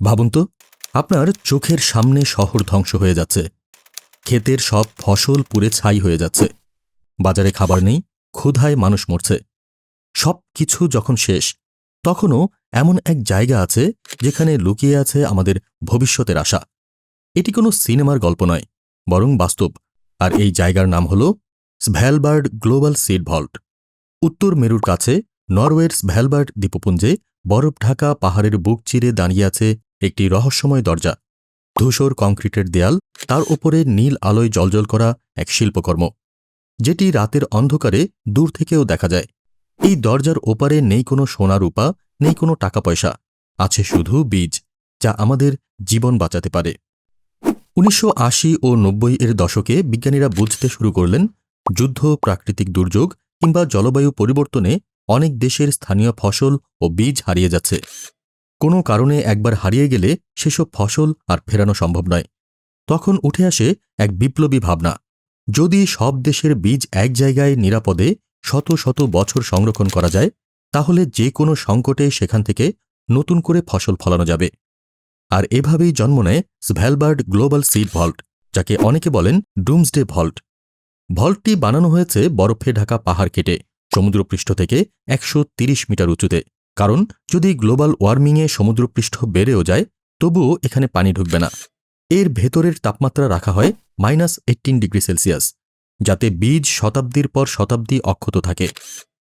ভাবুন তো, আপনার চোখের সামনে শহর ধ্বংস হয়ে যাচ্ছে। ক্ষেতের সব ফসল পুড়ে ছাই হয়ে যাচ্ছে। বাজারে খাবার নেই, ক্ষুধায় মানুষ মরছে। সব কিছু যখন শেষ, তখনও এমন এক জায়গা আছে যেখানে লুকিয়ে আছে আমাদের ভবিষ্যতের আশা। এটি কোনো সিনেমার গল্প নয়, বরং বাস্তব। আর এই জায়গার নাম হল স্ভ্যালবার্ড গ্লোবাল সিড ভল্ট। উত্তর মেরুর কাছে নরওয়ের স্ভ্যালবার্ড দ্বীপপুঞ্জে বরফ ঢাকা পাহাড়ের বুক চিরে দাঁড়িয়ে আছে একটি রহস্যময় দরজা। ধূসর কংক্রিটের দেয়াল, তার ওপরে নীল আলোয় জলজল করা এক শিল্পকর্ম, যেটি রাতের অন্ধকারে দূর থেকেও দেখা যায়। এই দরজার ওপারে নেই কোনো সোনা রূপা, নেই কোনো টাকা পয়সা, আছে শুধু বীজ, যা আমাদের জীবন বাঁচাতে পারে। উনিশশো আশি ও নব্বই এর দশকে বিজ্ঞানীরা বুঝতে শুরু করলেন, যুদ্ধ, প্রাকৃতিক দুর্যোগ কিংবা জলবায়ু পরিবর্তনে অনেক দেশের স্থানীয় ফসল ও বীজ হারিয়ে যাচ্ছে। কোনো কারণে একবার হারিয়ে গেলে সেসব ফসল আর ফেরানো সম্ভব নয়। তখন উঠে আসে এক বিপ্লবী ভাবনা। যদি সব দেশের বীজ এক জায়গায় নিরাপদে শত শত বছর সংরক্ষণ করা যায়, তাহলে যে কোনো সংকটে সেখান থেকে নতুন করে ফসল ফলানো যাবে। আর এভাবেই জন্ম নেয় স্ভ্যালবার্ড গ্লোবাল সিড ভল্ট, যাকে অনেকে বলেন ডুমসডে ভল্ট। ভল্টটি বানানো হয়েছে বরফে ঢাকা পাহাড় কেটে সমুদ্রপৃষ্ঠ থেকে একশো মিটার উঁচুতে। কারণ যদি গ্লোবাল ওয়ার্মিংয়ে সমুদ্রপৃষ্ঠ বেড়েও যায়, তবুও এখানে পানি ঢুকবে না। এর ভেতরের তাপমাত্রা রাখা হয় মাইনাস এইটিন ডিগ্রি সেলসিয়াস, যাতে বীজ শতাব্দীর পর শতাব্দী অক্ষত থাকে।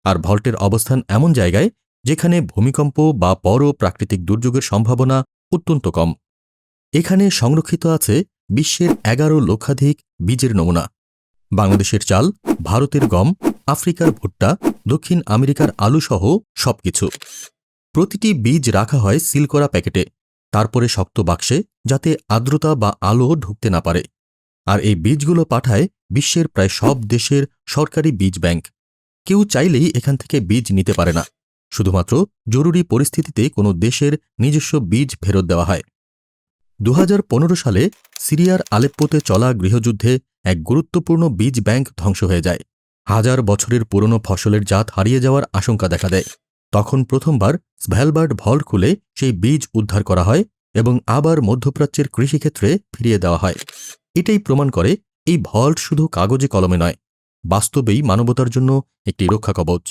আর ভল্টের অবস্থান এমন জায়গায় যেখানে ভূমিকম্প বা বড় প্রাকৃতিক দুর্যোগের সম্ভাবনা অত্যন্ত কম। এখানে সংরক্ষিত আছে বিশ্বের এগারো লক্ষাধিক বীজের নমুনা। বাংলাদেশের চাল, ভারতের গম আফ্রিকার ভুট্টা, দক্ষিণ আমেরিকার আলুসহ সবকিছু। প্রতিটি বীজ রাখা হয় সিল করা প্যাকেটে। তারপরে শক্ত বাক্সে যাতে আর্দ্রতা বা আলো ঢুকতে না পারে। আর এই বীজগুলো পাঠায় বিশ্বের প্রায় সব দেশের সরকারি বীজ ব্যাংক। কেউ চাইলেই এখান থেকে বীজ নিতে পারে না। শুধুমাত্র জরুরি পরিস্থিতিতে কোনো দেশের নিজস্ব বীজ ফেরত দেওয়া হয়। দু হাজার পনেরো সালে সিরিয়ার আলেপ্পোতে চলা গৃহযুদ্ধে এক গুরুত্বপূর্ণ বীজ ব্যাংক ধ্বংস হয়ে যায়। হাজার বছরের পুরনো ফসলের জাত হারিয়ে যাওয়ার আশঙ্কা দেখা দেয়। তখন প্রথমবার স্ভ্যালবার্ড ভল্ট খুলে সেই বীজ উদ্ধার করা হয় এবং আবার মধ্যপ্রাচ্যের কৃষিক্ষেত্রে ফিরিয়ে দেওয়া হয়। এটাই প্রমাণ করে এই ভল্ট শুধু কাগজে কলমে নয়, বাস্তবেই মানবতার জন্য একটি রক্ষা কবচ।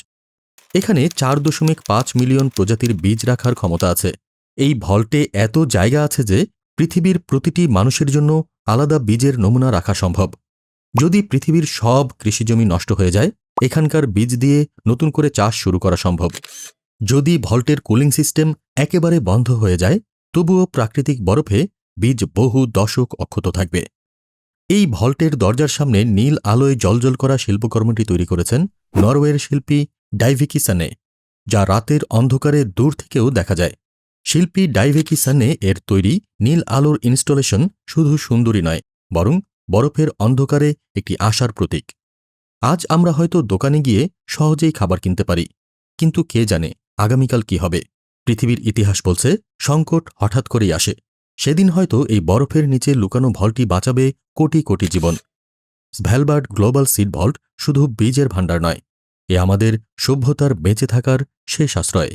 এখানে চার দশমিক পাঁচ মিলিয়ন প্রজাতির বীজ রাখার ক্ষমতা আছে। এই ভল্টে এত জায়গা আছে যে পৃথিবীর প্রতিটি মানুষের জন্য আলাদা বীজের নমুনা রাখা সম্ভব। যদি পৃথিবীর সব কৃষিজমি নষ্ট হয়ে যায়, এখানকার বীজ দিয়ে নতুন করে চাষ শুরু করা সম্ভব। যদি ভল্টের কুলিং সিস্টেম একেবারে বন্ধ হয়ে যায়, তবুও প্রাকৃতিক বরফে বীজ বহু দশক অক্ষত থাকবে। এই ভল্টের দরজার সামনে নীল আলোয় জলজল করা শিল্পকর্মটি তৈরি করেছেন নরওয়ের শিল্পী ডাইভিকি সানে, যা রাতের অন্ধকারে দূর থেকেও দেখা যায়। শিল্পী ডাইভেকি সানে এর তৈরি নীল আলোর ইনস্টলেশন শুধু সুন্দরী নয়, বরং বরফের অন্ধকারে একটি আশার প্রতীক। আজ আমরা হয়তো দোকানে গিয়ে সহজেই খাবার কিনতে পারি, কিন্তু কে জানে আগামীকাল কি হবে? পৃথিবীর ইতিহাস বলছে, সংকট হঠাৎ করেই আসে। সেদিন হয়তো এই বরফের নিচে লুকানো ভল্টটি বাঁচাবে কোটি কোটি জীবন। ভ্যালবার্ড গ্লোবাল সিড ভল্ট শুধু বীজের ভাণ্ডার নয়, এ আমাদের সভ্যতার বেঁচে থাকার শেষ আশ্রয়।